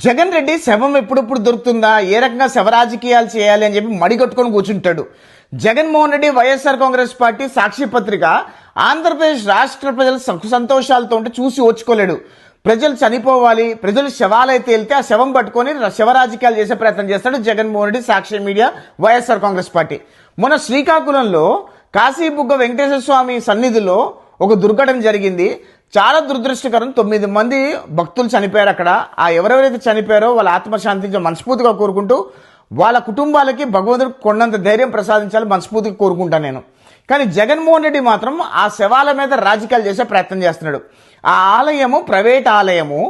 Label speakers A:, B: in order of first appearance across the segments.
A: జగన్ రెడ్డి శవం ఎప్పుడెప్పుడు దొరుకుతుందా? ఏ రకంగా శవ రాజకీయాలు చేయాలి అని చెప్పి మడిగట్టుకొని కూర్చుంటాడు. Jaganmohan Reddy YSR Congress Party Sakshi పత్రిక ఆంధ్రప్రదేశ్ రాష్ట్ర ప్రజల సుఖ సంతోషాలతో ఉంటే చూసి ఓచుకోలేడు. ప్రజలు చనిపోవాలి ప్రజలు శవాలైతే వెళ్తే ఆ శవం పట్టుకొని శవ రాజకీయాలు చేసే ప్రయత్నం చేస్తాడు Jaganmohan Reddy Sakshi media YSR Congress Party. మొన్న శ్రీకాకుళంలో కాశీబుగ్గ వెంకటేశ్వర స్వామి సన్నిధిలో ఒక దుర్ఘటన జరిగింది. చాలా దురదృష్టకరం. తొమ్మిది మంది భక్తులు చనిపోయారు అక్కడ. ఆ ఎవరెవరైతే చనిపోయారో వాళ్ళ ఆత్మశాంతి మనస్ఫూర్తిగా కోరుకుంటూ వాళ్ళ కుటుంబాలకి భగవంతుడు కొండంత ధైర్యం ప్రసాదించాలి మనస్ఫూర్తిగా కోరుకుంటాను నేను. కానీ జగన్మోహన్ రెడ్డి మాత్రం ఆ శవాల మీద రాజకీయాలు చేసే ప్రయత్నం చేస్తున్నాడు. ఆ ఆలయము ప్రైవేట్ ఆలయము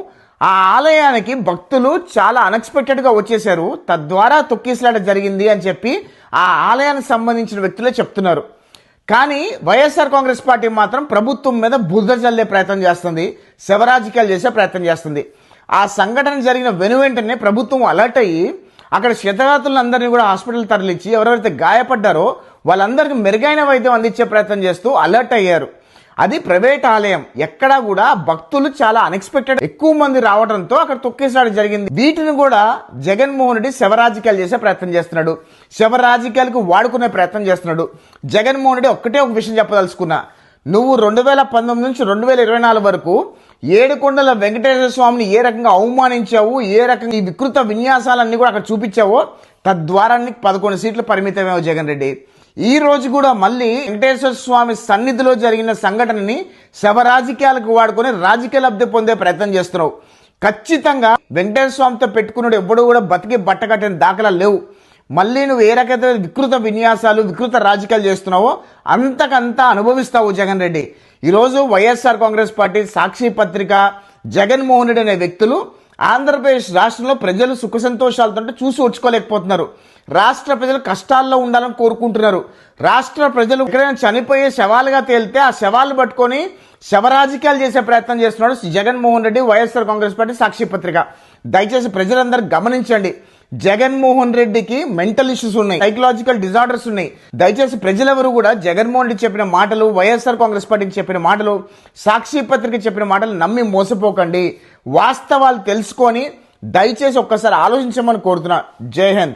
A: ఆ ఆలయానికి భక్తులు చాలా అన్ఎక్స్పెక్టెడ్గా వచ్చేసారు తద్వారా తొక్కిసలాట జరిగింది అని చెప్పి ఆ ఆలయానికి సంబంధించిన వ్యక్తులే చెప్తున్నారు. కానీ వైఎస్ఆర్ కాంగ్రెస్ పార్టీ మాత్రం ప్రభుత్వం మీద బుద్ధ చల్లే ప్రయత్నం చేస్తుంది శవరాజకీయాలు చేసే ప్రయత్నం చేస్తుంది. ఆ సంఘటన జరిగిన వెను వెంటనే ప్రభుత్వం అలర్ట్ అయ్యి అక్కడ క్షతగాతులందరినీ కూడా హాస్పిటల్ తరలించి ఎవరెవరైతే గాయపడ్డారో వాళ్ళందరికీ మెరుగైన వైద్యం అందించే ప్రయత్నం చేస్తూ అలర్ట్ అయ్యారు. అది ప్రైవేట్ ఆలయం. ఎక్కడా కూడా భక్తులు చాలా అన్ఎక్స్పెక్టెడ్ ఎక్కువ మంది రావడంతో అక్కడ తొక్కేసాడు జరిగింది. వీటిని కూడా జగన్మోహన్ రెడ్డి శవరాజకీయాలు చేసే ప్రయత్నం చేస్తున్నాడు. శవరాజకీయాలకు వాడుకునే ప్రయత్నం చేస్తున్నాడు. జగన్మోహన్ రెడ్డి ఒక్కటే ఒక విషయం చెప్పదలుచుకున్నా. నువ్వు రెండు వేల పంతొమ్మిది నుంచి రెండు వేల ఇరవై నాలుగు వరకు ఏడుకొండల వెంకటేశ్వర స్వామిని ఏ రకంగా అవమానించావు ఏ రకంగా ఈ వికృత విన్యాసాలన్నీ కూడా అక్కడ చూపించావో తద్వారా పదకొండు సీట్లు పరిమితమేమో జగన్ రెడ్డి. ఈ రోజు కూడా మళ్ళీ వెంకటేశ్వర స్వామి సన్నిధిలో జరిగిన సంఘటనని శవ రాజకీయాలకు వాడుకొని రాజకీయ లబ్ధి పొందే ప్రయత్నం చేస్తున్నావు. ఖచ్చితంగా వెంకటేశ్వర స్వామితో పెట్టుకున్నాడు ఎవ్వడు కూడా బతికి బట్టకట్టిన దాఖలా లేవు. మళ్ళీ నువ్వు ఏ రకమైన వికృత విన్యాసాలు వికృత రాజకీయాలు చేస్తున్నావో అంతకంతా అనుభవిస్తావు జగన్ రెడ్డి. ఈరోజు వైఎస్ఆర్ కాంగ్రెస్ పార్టీ సాక్షి పత్రిక జగన్మోహన్ రెడ్డి అనే వ్యక్తులు ఆంధ్రప్రదేశ్ రాష్ట్రంలో ప్రజలు సుఖ సంతోషాలతో చూసి వచ్చుకోలేకపోతున్నారు రాష్ట్ర ప్రజలు కష్టాల్లో ఉండాలని కోరుకుంటున్నారు. రాష్ట్ర ప్రజలు ఎక్కడైనా చనిపోయే శవాలుగా తేలితే ఆ శవాలు పట్టుకొని శవరాజకీయాలు చేసే ప్రయత్నం చేస్తున్నాడు Jaganmohan Reddy YSR Congress Party Sakshi పత్రిక దయచేసి ప్రజలందరూ గమనించండి. జగన్మోహన్ రెడ్డికి మెంటల్ ఇష్యూస్ ఉన్నాయి సైకలాజికల్ డిజార్డర్స్ ఉన్నాయి. దయచేసి ప్రజలెవరు కూడా జగన్మోహన్ రెడ్డి చెప్పిన మాటలు వైఎస్ఆర్ కాంగ్రెస్ పార్టీకి చెప్పిన మాటలు సాక్షి పత్రిక చెప్పిన మాటలు నమ్మి మోసపోకండి. వాస్తవాలు తెలుసుకొని దయచేసి ఒక్కసారి ఆలోచించమని కోరుతున్నా. జై హింద్.